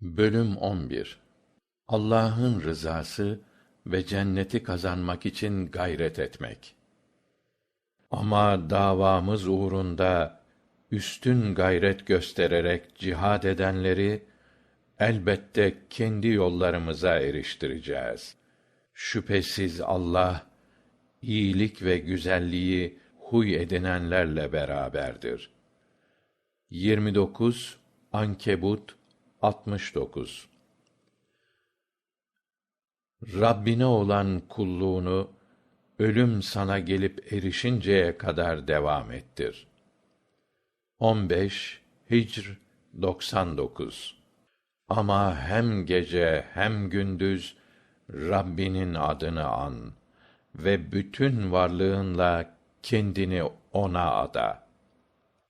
Bölüm 11 Allah'ın rızası ve cenneti kazanmak için gayret etmek. Ama davamız uğrunda üstün gayret göstererek cihad edenleri elbette kendi yollarımıza eriştireceğiz. Şüphesiz Allah iyilik ve güzelliği huy edinenlerle beraberdir. 29 Ankebut 69 Rabbine olan kulluğunu ölüm sana gelip erişinceye kadar devam ettir. 15 Hicr 99 Ama hem gece hem gündüz Rabbinin adını an ve bütün varlığınla kendini ona ada.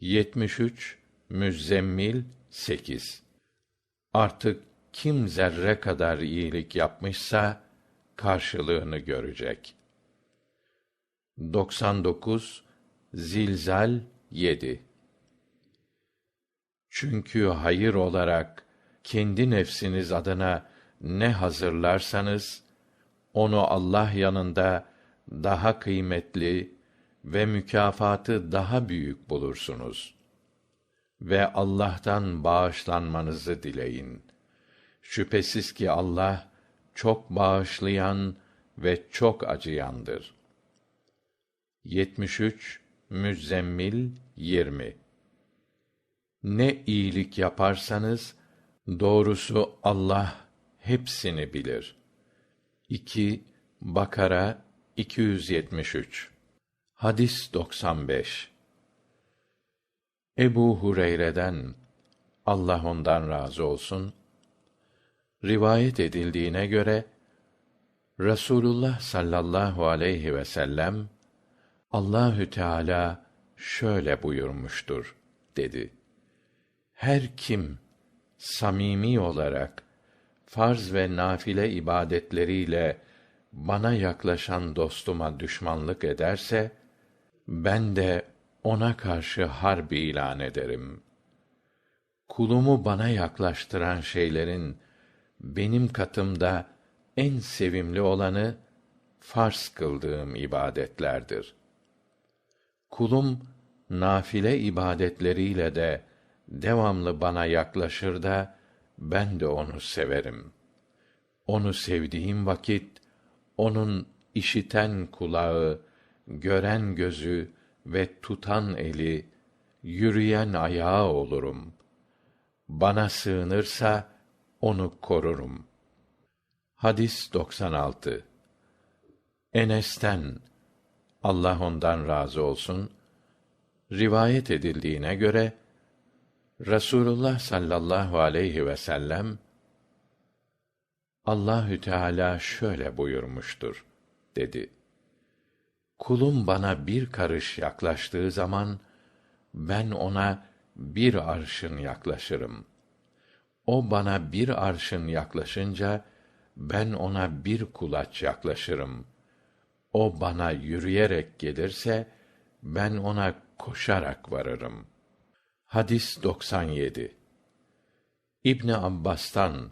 73 Müzzemmil 8 Artık kim zerre kadar iyilik yapmışsa karşılığını görecek. 99 Zilzal 7 Çünkü hayır olarak kendi nefsiniz adına ne hazırlarsanız onu Allah yanında daha kıymetli ve mükafatı daha büyük bulursunuz ve Allah'tan bağışlanmanızı dileyin. Şüphesiz ki Allah çok bağışlayan ve çok acıyandır. 73 Müzzemmil 20 Ne iyilik yaparsanız doğrusu Allah hepsini bilir. 2 Bakara 273 Hadis 95 Ebu Hureyre'den Allah ondan razı olsun rivayet edildiğine göre Rasulullah sallallahu aleyhi ve sellem Allahü Teala şöyle buyurmuştur dedi. Her kim samimi olarak farz ve nafile ibadetleriyle bana yaklaşan dostuma düşmanlık ederse ben de ona karşı harp ilan ederim. Kulumu bana yaklaştıran şeylerin benim katımda en sevimli olanı farz kıldığım ibadetlerdir. Kulum nafile ibadetleriyle de devamlı bana yaklaşır da ben de onu severim. Onu sevdiğim vakit onun işiten kulağı, gören gözü ve tutan eli, yürüyen ayağı olurum. Bana sığınırsa onu korurum. Hadis 96 Enes'ten Allah ondan razı olsun rivayet edildiğine göre Rasulullah sallallahu aleyhi ve sellem Allahü Teala şöyle buyurmuştur dedi. Kulum bana bir karış yaklaştığı zaman ben ona bir arşın yaklaşırım. O bana bir arşın yaklaşınca ben ona bir kulaç yaklaşırım. O bana yürüyerek gelirse ben ona koşarak varırım. Hadis 97 İbni Abbas'tan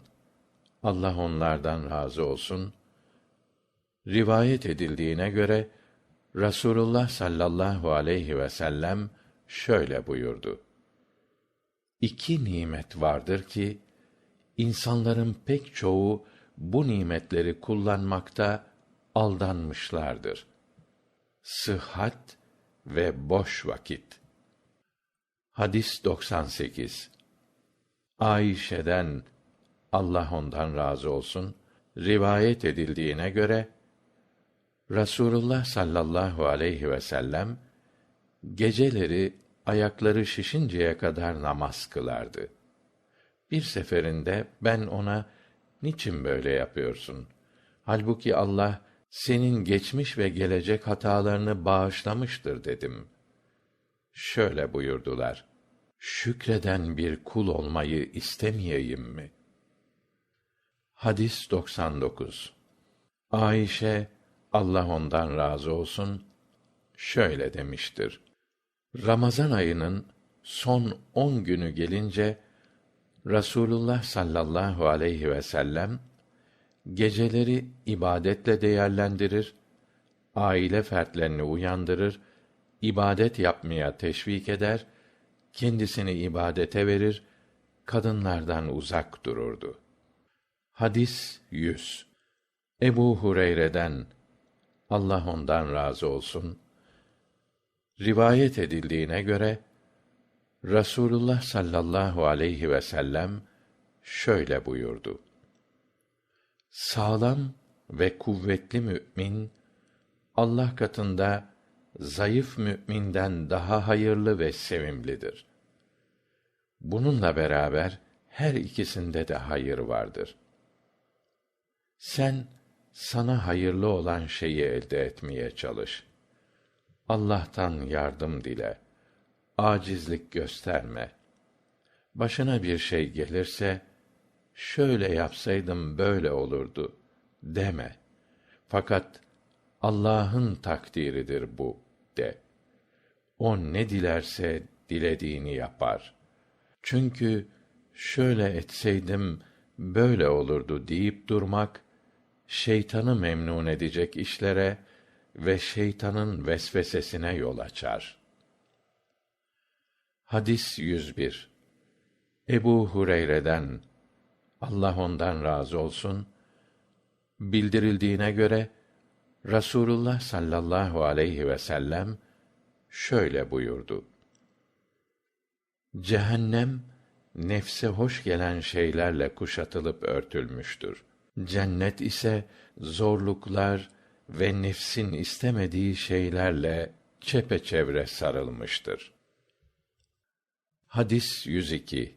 Allah onlardan razı olsun rivayet edildiğine göre Rasulullah sallallahu aleyhi ve sellem şöyle buyurdu. İki nimet vardır ki insanların pek çoğu bu nimetleri kullanmakta aldanmışlardır. Sıhhat ve boş vakit. Hadis 98. Ayşe'den Allah ondan razı olsun rivayet edildiğine göre Rasulullah sallallahu aleyhi ve sellem geceleri ayakları şişinceye kadar namaz kılardı. Bir seferinde ben ona niçin böyle yapıyorsun? Halbuki Allah senin geçmiş ve gelecek hatalarını bağışlamıştır dedim. Şöyle buyurdular. Şükreden bir kul olmayı istemeyeyim mi? Hadis 99 Ayşe Allah ondan razı olsun şöyle demiştir. Ramazan ayının son on günü gelince Rasulullah sallallahu aleyhi ve sellem geceleri ibadetle değerlendirir, aile fertlerini uyandırır, ibadet yapmaya teşvik eder, kendisini ibadete verir, kadınlardan uzak dururdu. Hadis 100. Ebu Hureyre'den Allah ondan razı olsun rivayet edildiğine göre Rasulullah sallallahu aleyhi ve sellem şöyle buyurdu. Sağlam ve kuvvetli mümin Allah katında zayıf müminden daha hayırlı ve sevimlidir. Bununla beraber her ikisinde de hayır vardır. Sen sana hayırlı olan şeyi elde etmeye çalış. Allah'tan yardım dile. Acizlik gösterme. Başına bir şey gelirse şöyle yapsaydım böyle olurdu deme. Fakat Allah'ın takdiridir bu de. O ne dilerse dilediğini yapar. Çünkü şöyle etseydim böyle olurdu deyip durmak şeytanı memnun edecek işlere ve şeytanın vesvesesine yol açar. Hadis 101. Ebu Hureyre'den Allah ondan razı olsun bildirildiğine göre Rasulullah sallallahu aleyhi ve sellem şöyle buyurdu. Cehennem nefse hoş gelen şeylerle kuşatılıp örtülmüştür. Cennet ise zorluklar ve nefsin istemediği şeylerle çepeçevre sarılmıştır. Hadis 102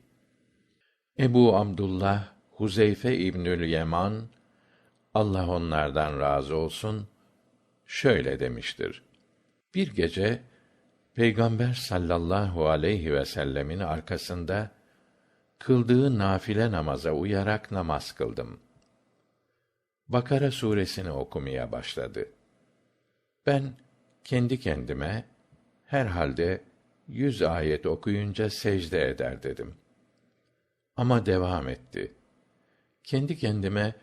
Ebu Abdullah Huzeyfe İbnül Yeman Allah onlardan razı olsun şöyle demiştir. Bir gece Peygamber sallallahu aleyhi ve sellemin arkasında kıldığı nafile namaza uyarak namaz kıldım. Bakara suresini okumaya başladı. Ben kendi kendime herhalde yüz ayet okuyunca secde eder dedim. Ama devam etti. Kendi kendime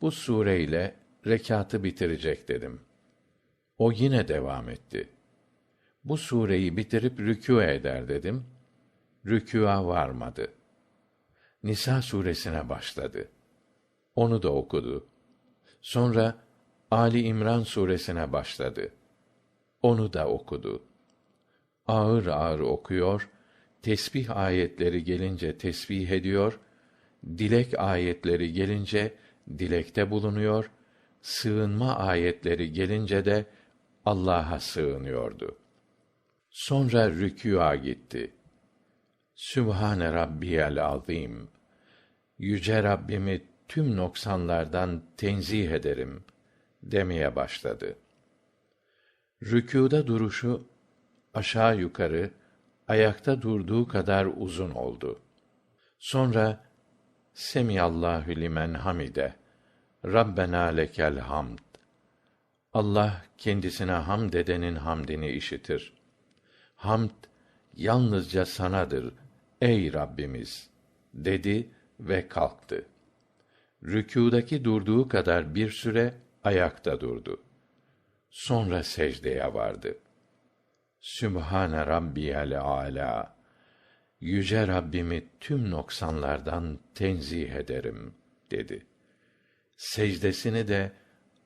bu sureyle rekatı bitirecek dedim. O yine devam etti. Bu sureyi bitirip rükû eder dedim. Rükûa varmadı. Nisa suresine başladı. Onu da okudu. Sonra Ali İmran suresine başladı. Onu da okudu. Ağır ağır okuyor, tesbih ayetleri gelince tesbih ediyor, dilek ayetleri gelince dilekte bulunuyor, sığınma ayetleri gelince de Allah'a sığınıyordu. Sonra rükûa gitti. Sübhane Rabbiyel azîm. Yüce Rabbimi tüm noksanlardan tenzih ederim demeye başladı. Rükûda duruşu aşağı yukarı ayakta durduğu kadar uzun oldu. Sonra Semiyallahu limen hamide. Rabbena lekel hamd. Allah kendisine hamd edenin hamdini işitir. Hamd yalnızca sanadır ey Rabbimiz dedi ve kalktı. Rükûdaki durduğu kadar bir süre ayakta durdu. Sonra secdeye vardı. Sübhane Rabbiyel Âlâ. Yüce Rabbimi tüm noksanlardan tenzih ederim dedi. Secdesini de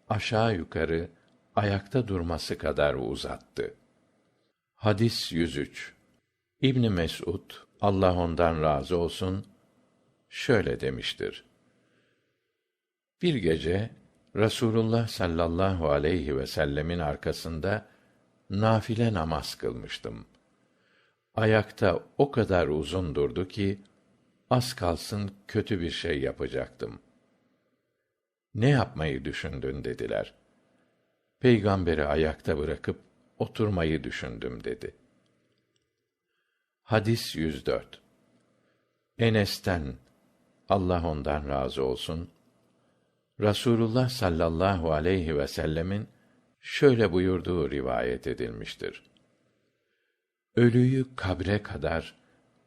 aşağı yukarı ayakta durması kadar uzattı. Hadis 103. İbn Mes'ud Allah ondan razı olsun şöyle demiştir. Bir gece Rasulullah sallallahu aleyhi ve sellemin arkasında nafile namaz kılmıştım. Ayakta o kadar uzun durdu ki az kalsın kötü bir şey yapacaktım. Ne yapmayı düşündün dediler. Peygamberi ayakta bırakıp oturmayı düşündüm dedi. Hadis 104. Enes'ten Allah ondan razı olsun Rasulullah sallallahu aleyhi ve sellemin şöyle buyurduğu rivayet edilmiştir. Ölüyü kabre kadar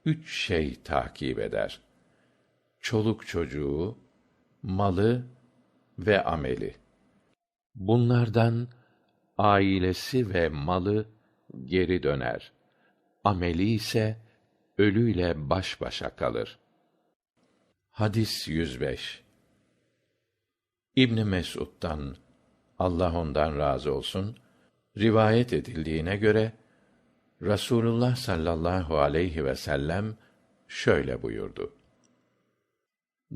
üç şey takip eder. çoluk çocuğu, malı ve ameli. Bunlardan ailesi ve malı geri döner. Ameli ise ölüyle baş başa kalır. Hadis 105 İbn Mesud'dan Allah ondan razı olsun rivayet edildiğine göre Rasulullah sallallahu aleyhi ve sellem şöyle buyurdu.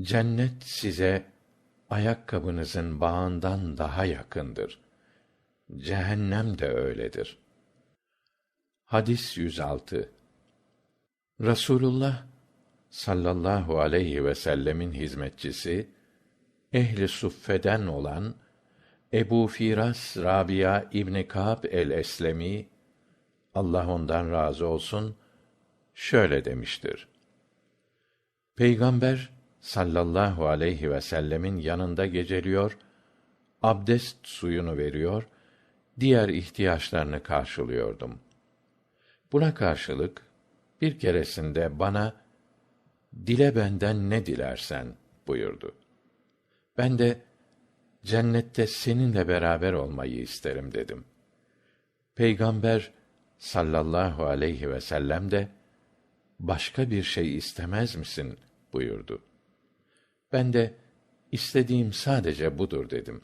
Cennet size ayakkabınızın bağından daha yakındır. Cehennem de öyledir. Hadis 106 Rasulullah sallallahu aleyhi ve sellemin hizmetçisi ehli suffeden olan Ebu Firas Rabia İbni Kâb el-Eslemi Allah ondan razı olsun şöyle demiştir. Peygamber sallallahu aleyhi ve sellemin yanında geceliyor, abdest suyunu veriyor, diğer ihtiyaçlarını karşılıyordum. Buna karşılık bir keresinde bana dile benden ne dilersen buyurdu. Ben de cennette seninle beraber olmayı isterim dedim. Peygamber sallallahu aleyhi ve sellem de başka bir şey istemez misin buyurdu. Ben de istediğim sadece budur dedim.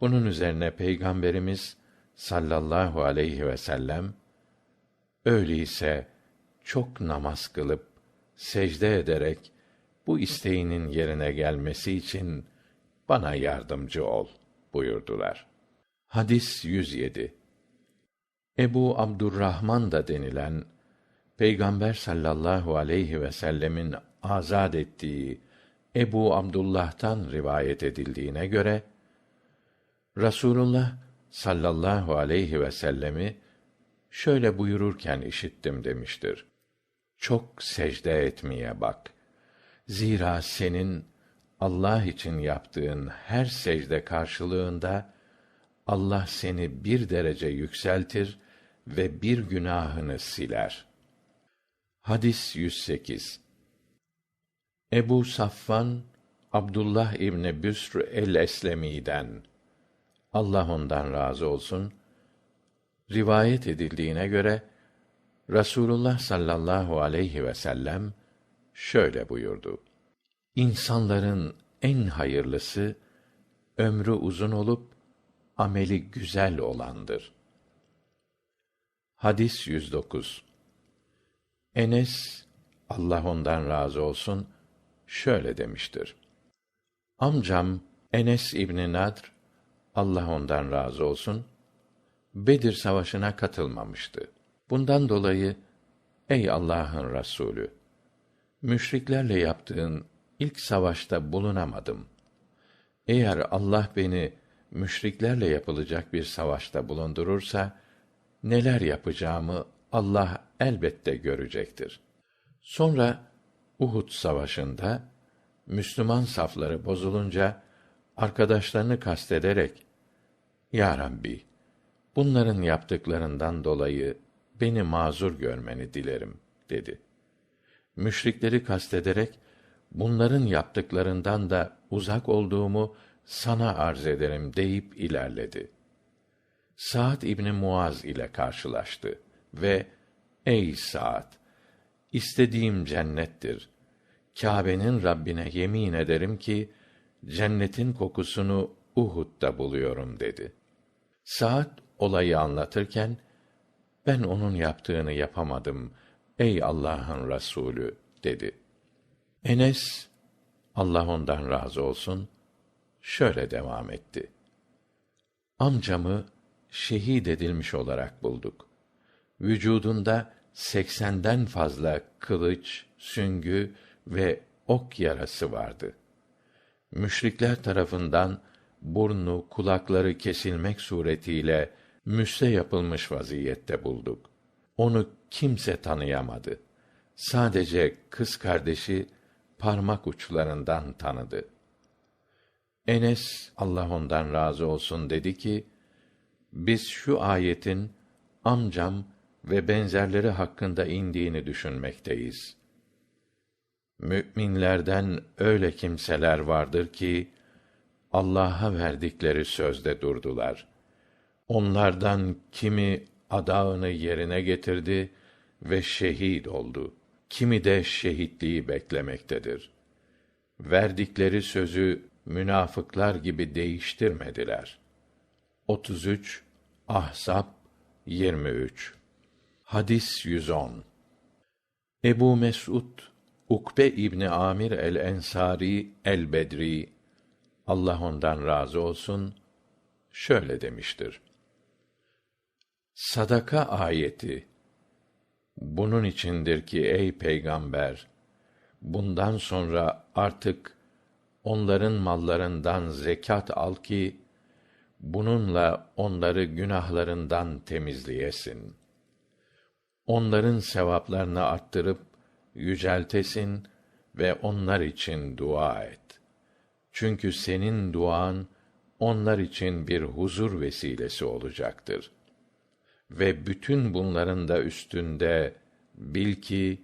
Bunun üzerine Peygamberimiz sallallahu aleyhi ve sellem öyleyse çok namaz kılıp secde ederek bu isteğinin yerine gelmesi için bana yardımcı ol buyurdular. Hadis 107. Ebu Abdurrahman da denilen Peygamber sallallahu aleyhi ve sellemin azad ettiği Ebu Abdullah'tan rivayet edildiğine göre Rasulullah sallallahu aleyhi ve sellemi şöyle buyururken işittim demiştir. Çok secde etmeye bak. Zira senin Allah için yaptığın her secde karşılığında Allah seni bir derece yükseltir ve bir günahını siler. Hadis 108 Ebu Safvan Abdullah İbni Büsr el-Eslemi'den Allah ondan razı olsun rivayet edildiğine göre Rasulullah sallallahu aleyhi ve sellem şöyle buyurdu. İnsanların en hayırlısı ömrü uzun olup ameli güzel olandır. Hadis 109. Enes Allah ondan razı olsun şöyle demiştir. Amcam Enes İbni Nadr Allah ondan razı olsun Bedir savaşına katılmamıştı. Bundan dolayı ey Allah'ın Resulü müşriklerle yaptığın ilk savaşta bulunamadım. Eğer Allah beni müşriklerle yapılacak bir savaşta bulundurursa neler yapacağımı Allah elbette görecektir. Sonra Uhud savaşında Müslüman safları bozulunca arkadaşlarını kastederek Ya Rabbi bunların yaptıklarından dolayı beni mazur görmeni dilerim dedi. Müşrikleri kastederek bunların yaptıklarından da uzak olduğumu sana arz ederim deyip ilerledi. Sa'd İbni Muaz ile karşılaştı ve ey Sa'd istediğim cennettir. Kâbe'nin Rabbine yemin ederim ki cennetin kokusunu Uhud'da buluyorum dedi. Sa'd olayı anlatırken ben onun yaptığını yapamadım ey Allah'ın Resulü dedi. Enes Allah ondan razı olsun şöyle devam etti. Amcamı şehit edilmiş olarak bulduk. Vücudunda seksenden fazla kılıç, süngü ve ok yarası vardı. Müşrikler tarafından burnu, kulakları kesilmek suretiyle müsse yapılmış vaziyette bulduk. Onu kimse tanıyamadı. Sadece kız kardeşi parmak uçlarından tanıdı. Enes Allah ondan razı olsun dedi ki: Biz şu ayetin amcam ve benzerleri hakkında indiğini düşünmekteyiz. Müminlerden öyle kimseler vardır ki Allah'a verdikleri sözde durdular. Onlardan kimi adağını yerine getirdi ve şehit oldu. Kimi de şehitliği beklemektedir. Verdikleri sözü münafıklar gibi değiştirmediler. 33 Ahzab 23 Hadis 110 Ebu Mes'ud Ukbe İbni Amir el-Ensari el-Bedri Allah ondan razı olsun şöyle demiştir. Sadaka ayeti bunun içindir ki ey peygamber bundan sonra artık onların mallarından zekat al ki bununla onları günahlarından temizleyesin. Onların sevaplarını arttırıp yüceltesin ve onlar için dua et. Çünkü senin duan onlar için bir huzur vesilesi olacaktır. Ve bütün bunların da üstünde bil ki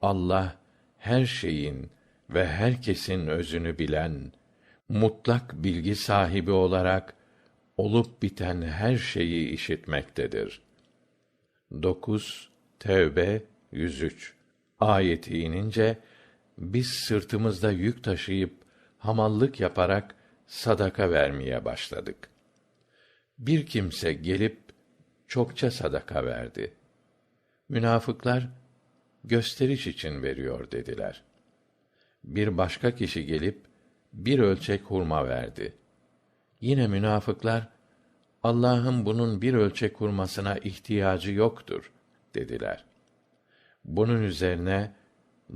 Allah her şeyin ve herkesin özünü bilen, mutlak bilgi sahibi olarak olup biten her şeyi işitmektedir. 9 Tevbe 103 ayeti inince biz sırtımızda yük taşıyıp hamallık yaparak sadaka vermeye başladık. Bir kimse gelip çokça sadaka verdi. Münafıklar gösteriş için veriyor dediler. Bir başka kişi gelip bir ölçek hurma verdi. Yine münafıklar Allah'ın bunun bir ölçek hurmasına ihtiyacı yoktur dediler. Bunun üzerine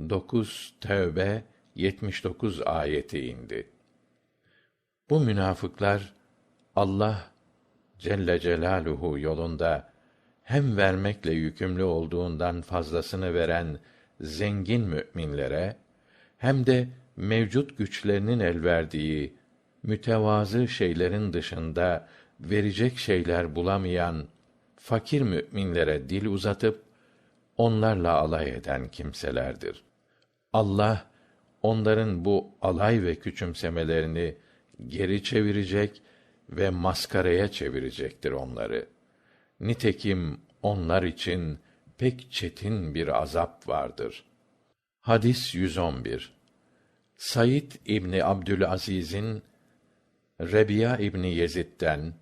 9 Tevbe 79 ayeti indi. Bu münafıklar Allah Celle Celaluhu yolunda hem vermekle yükümlü olduğundan fazlasını veren zengin müminlere hem de mevcut güçlerinin el verdiği mütevazı şeylerin dışında verecek şeyler bulamayan fakir müminlere dil uzatıp onlarla alay eden kimselerdir. Allah onların bu alay ve küçümsemelerini geri çevirecek ve maskaraya çevirecektir onları. Nitekim onlar için pek çetin bir azap vardır. Hadis 111 Said İbni Abdülaziz'in Rebiya İbni Yezid'den,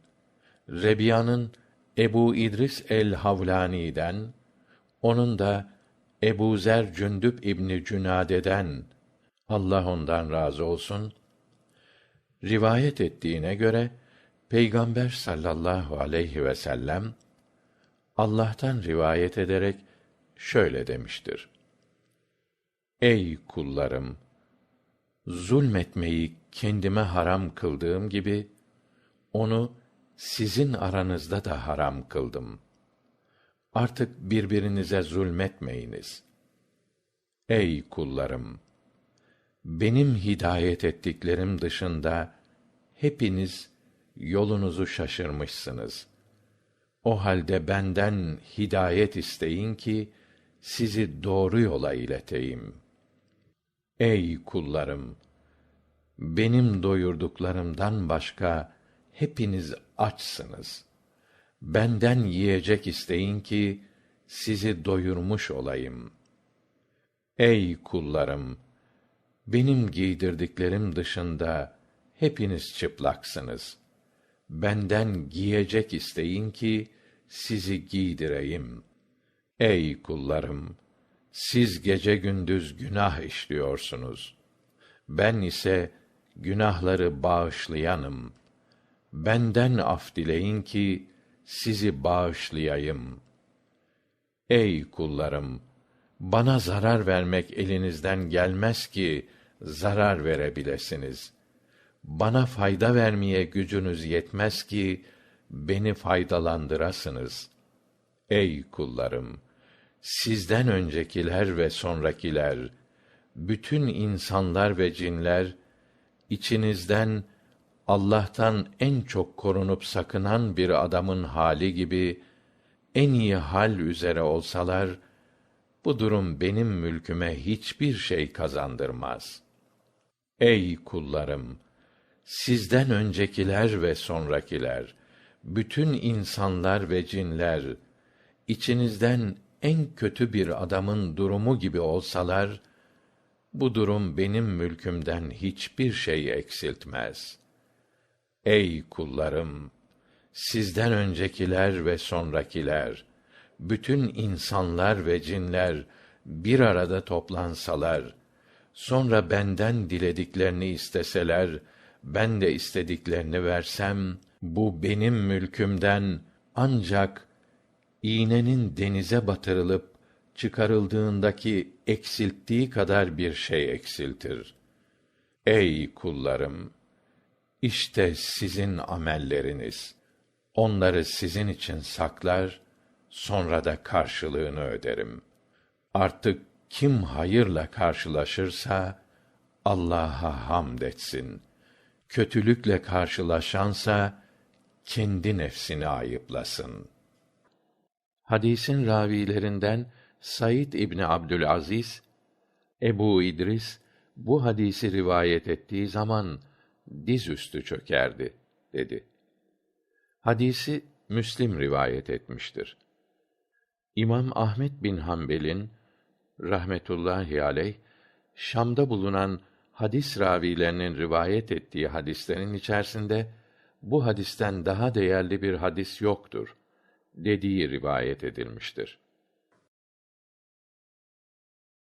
Rebiya'nın Ebu İdris el-Havlani'den, onun da Ebu Zer Cündüb İbni Cünade'den, Allah ondan razı olsun, rivayet ettiğine göre, Peygamber sallallahu aleyhi ve sellem, Allah'tan rivayet ederek şöyle demiştir. Ey kullarım! Zulmetmeyi kendime haram kıldığım gibi, onu sizin aranızda da haram kıldım. Artık birbirinize zulmetmeyiniz. Ey kullarım! Benim hidayet ettiklerim dışında, hepiniz yolunuzu şaşırmışsınız. O halde benden hidayet isteyin ki, sizi doğru yola ileteyim. Ey kullarım! Benim doyurduklarımdan başka, hepiniz açsınız. Benden yiyecek isteyin ki sizi doyurmuş olayım. Ey kullarım, benim giydirdiklerim dışında hepiniz çıplaksınız. Benden giyecek isteyin ki sizi giydireyim. Ey kullarım, siz gece gündüz günah işliyorsunuz. Ben ise günahları bağışlayanım.'' benden af dileyin ki sizi bağışlayayım. Ey kullarım, bana zarar vermek elinizden gelmez ki zarar verebilesiniz. Bana fayda vermeye gücünüz yetmez ki beni faydalandırasınız. Ey kullarım, sizden öncekiler ve sonrakiler, bütün insanlar ve cinler içinizden Allah'tan en çok korunup sakınan bir adamın hali gibi en iyi hal üzere olsalar bu durum benim mülküme hiçbir şey kazandırmaz. Ey kullarım! Sizden öncekiler ve sonrakiler, bütün insanlar ve cinler, içinizden en kötü bir adamın durumu gibi olsalar, bu durum benim mülkümden hiçbir şey eksiltmez. Ey kullarım! Sizden öncekiler ve sonrakiler, bütün insanlar ve cinler bir arada toplansalar, sonra benden dilediklerini isteseler, ben de istediklerini versem, bu benim mülkümden ancak iğnenin denize batırılıp çıkarıldığındaki eksilttiği kadar bir şey eksiltir. Ey kullarım! İşte sizin amelleriniz. Onları sizin için saklar, sonra da karşılığını öderim. Artık kim hayırla karşılaşırsa Allah'a hamd etsin. Kötülükle karşılaşansa kendi nefsini ayıplasın. Hadisin ravilerinden Said İbni Abdülaziz, Ebu İdris, bu hadisi rivayet ettiği zaman dizüstü çökerdi, dedi. Hadisi Müslim rivayet etmiştir. İmam Ahmet bin Hanbel'in rahmetullahi aleyh Şam'da bulunan hadis ravilerinin rivayet ettiği hadislerin içerisinde bu hadisten daha değerli bir hadis yoktur dediği rivayet edilmiştir.